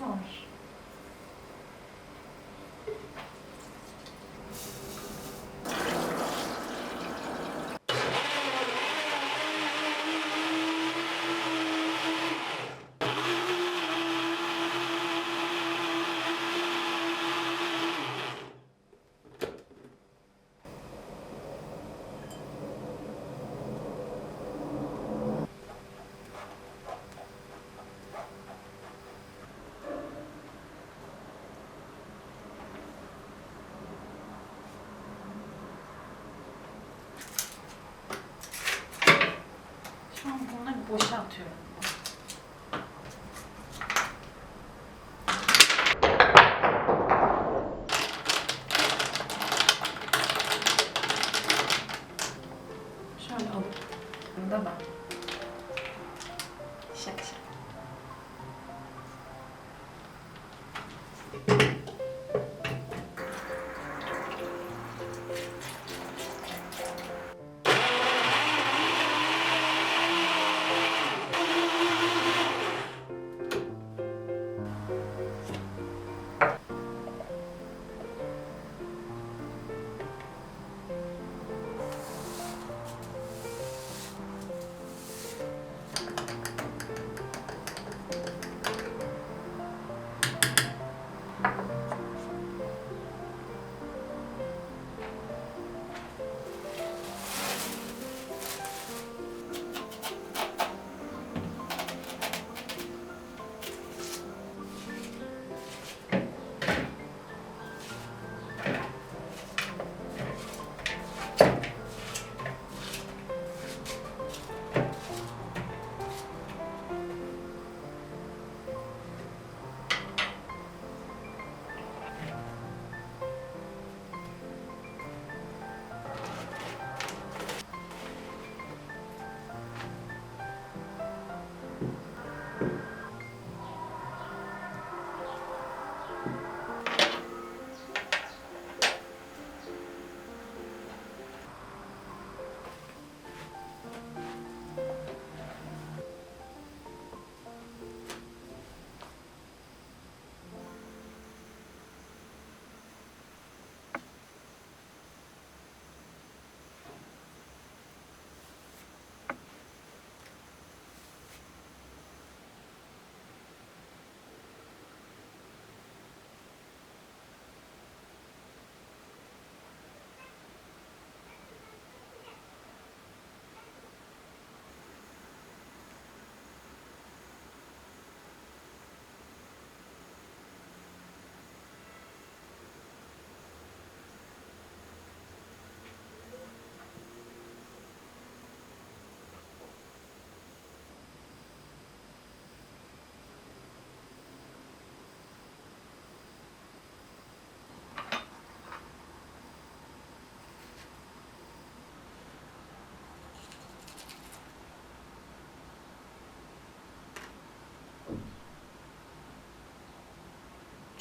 opções. 我想退了。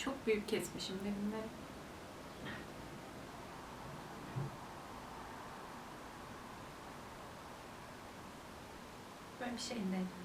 Çok büyük kesmişim benimle. Ben bir şey değil.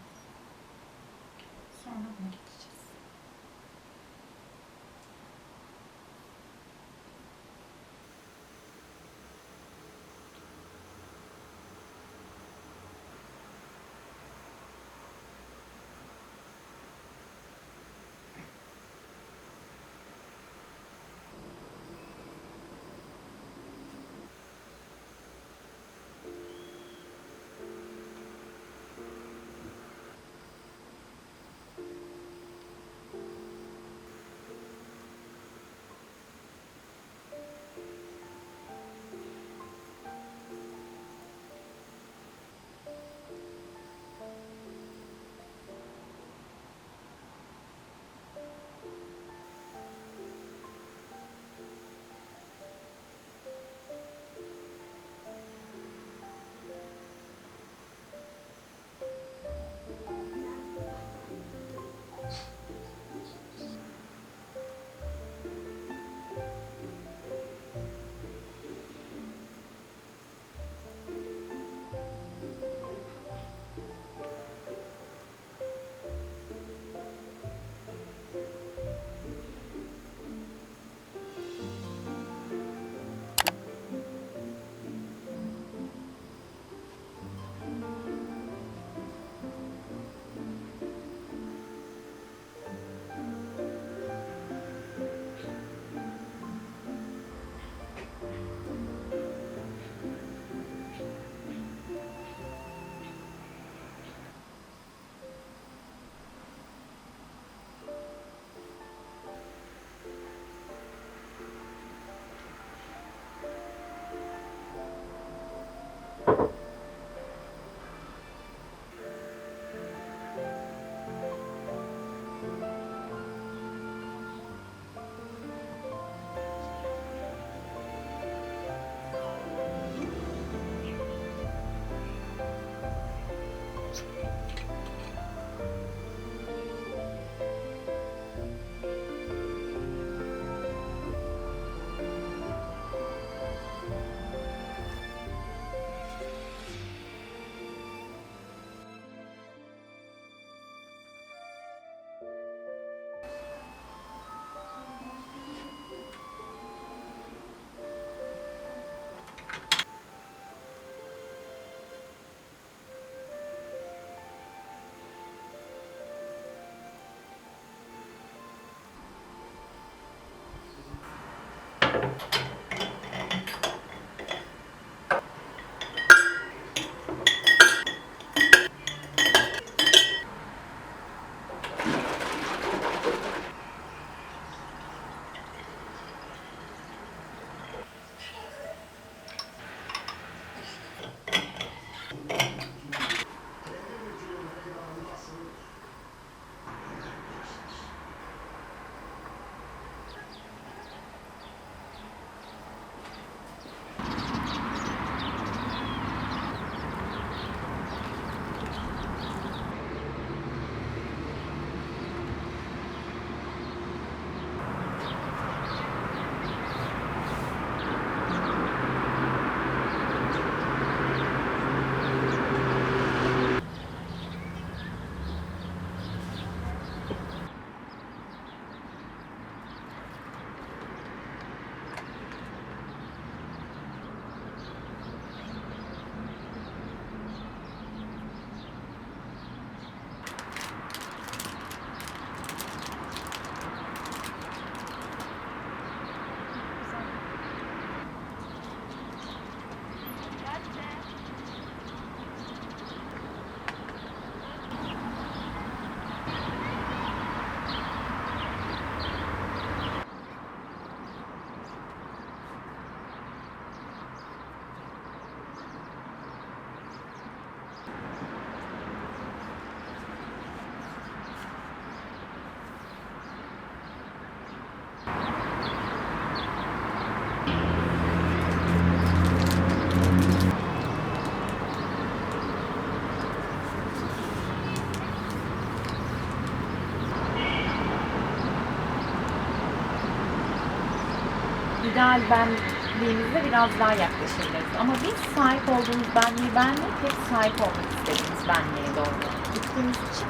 İdeal benliğimize biraz daha yaklaşabiliriz. Ama biz sahip olduğumuz benliği benlik hep sahip olmak istediğimiz benliğe doğru gittiğimiz için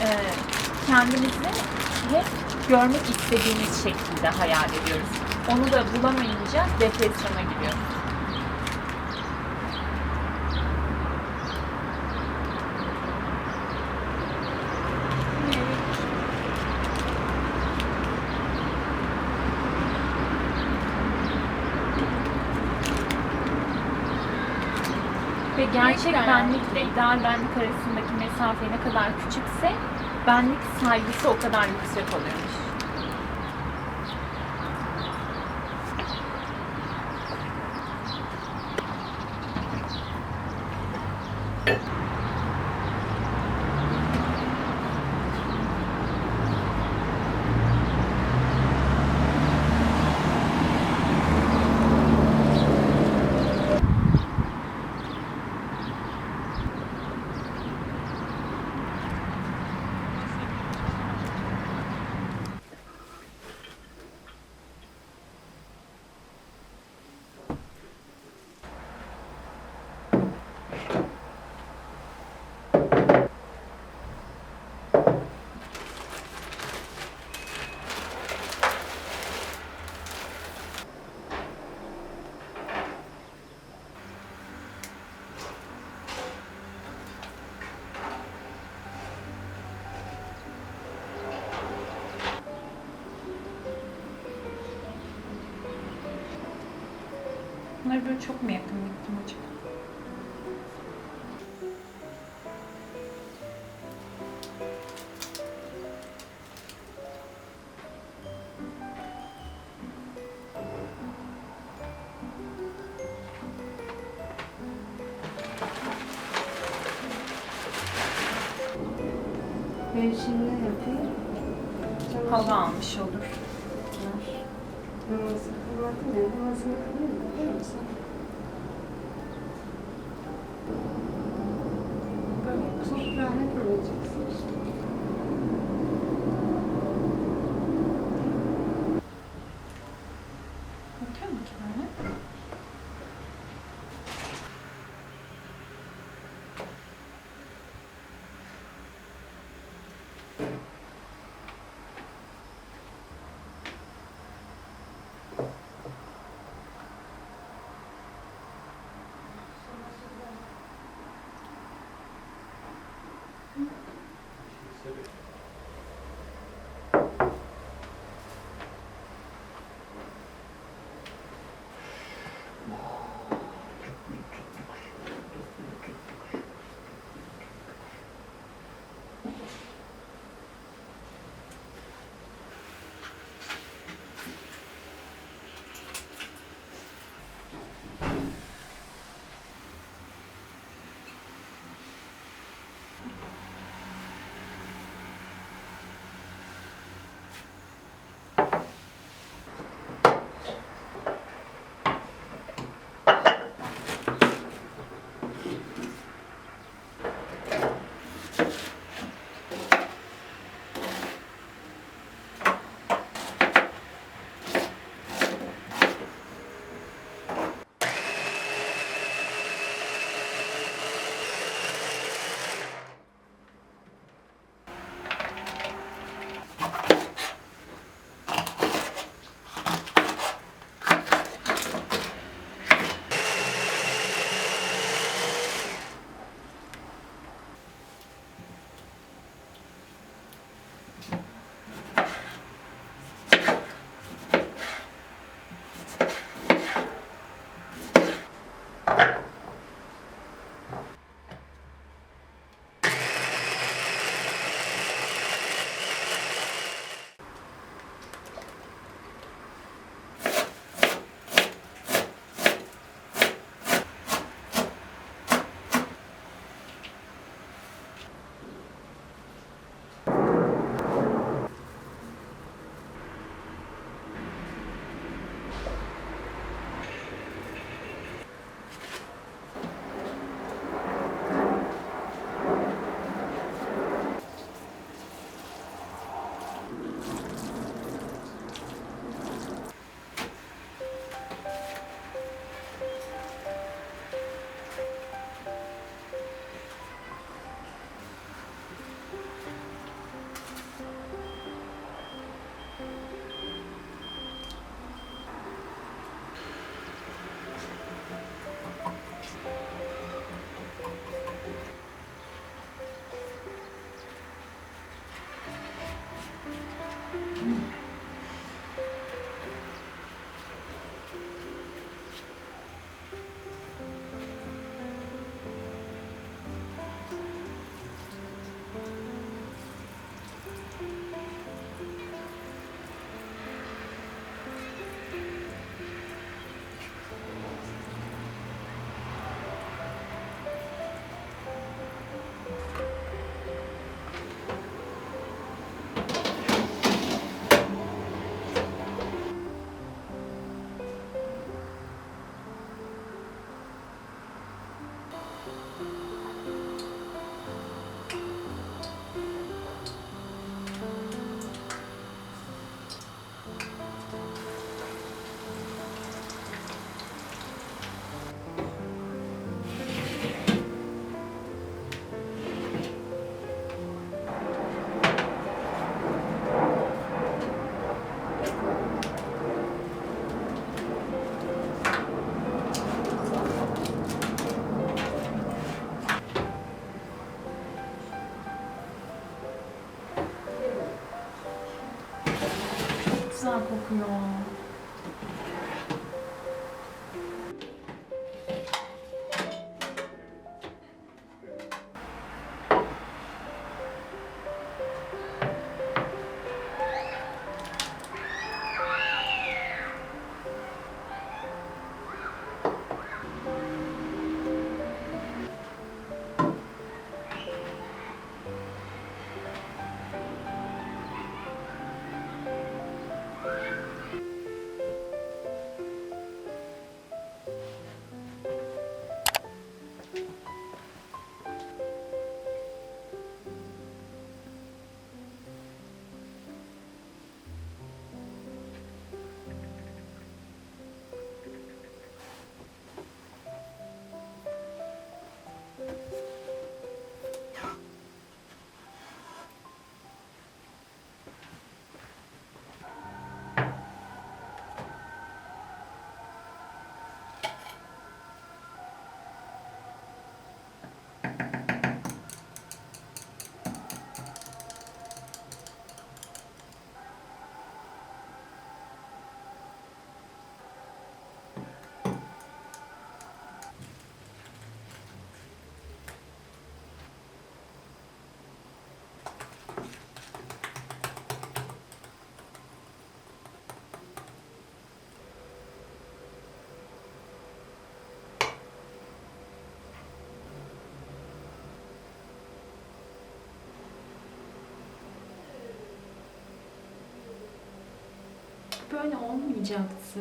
e, kendimizi hep görmek istediğimiz şekilde hayal ediyoruz. Onu da bulamayınca depresyona giriyoruz. Gerçek benlikle ideal benlik arasındaki mesafe ne kadar küçükse benlik saygısı o kadar yüksek oluyormuş. Bunları böyle çok mu yakın gittim acaba? Дякую. Mm-hmm. 귀여워. böyle olmayacaktı.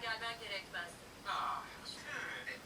kadar gelmen gerekmez. Ah, evet,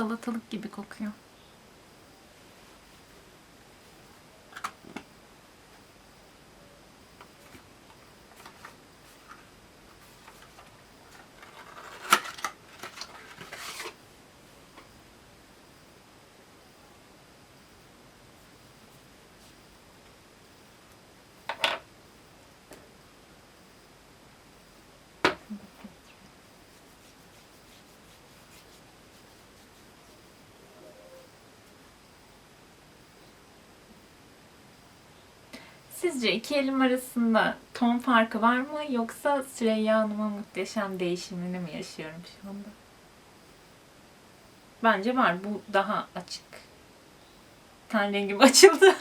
salatalık gibi kokuyor. Sizce iki elim arasında ton farkı var mı yoksa Süreyya Hanım'ın muhteşem değişimini mi yaşıyorum şu anda? Bence var. Bu daha açık. Ten rengim açıldı.